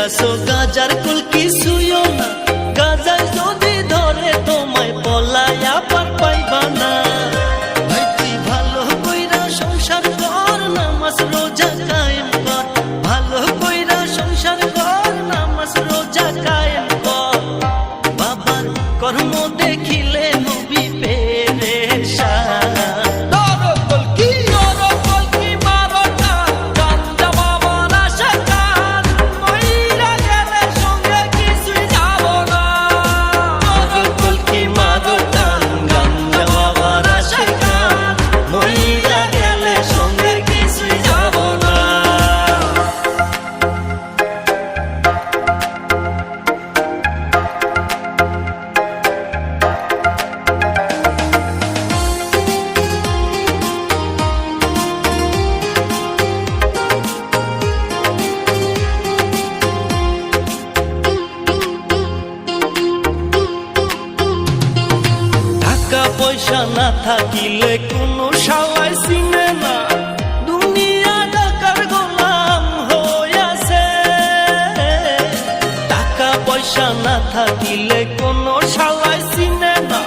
আসো গাজার কুল পয়সা না থাকিলে কোনো সালাই চিনে না দুনিয়া টাকার গোলাম হইয়াছে টাকা পয়সা না থাকিলে কোনো সালাই চিনে না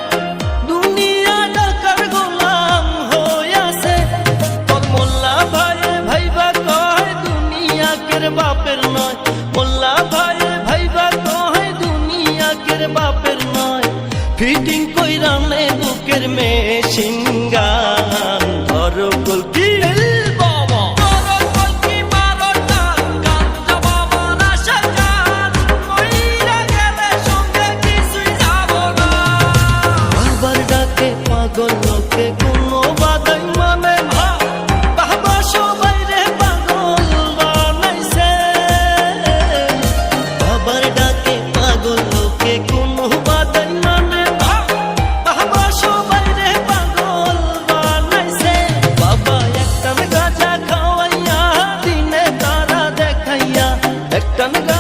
বাপের নয়। মোল্লা ভাই ভাইবা কয়, দুনিয়া কের বাপের ফিটিং কইরা নে বুকের মেশিন গান। தக்கனக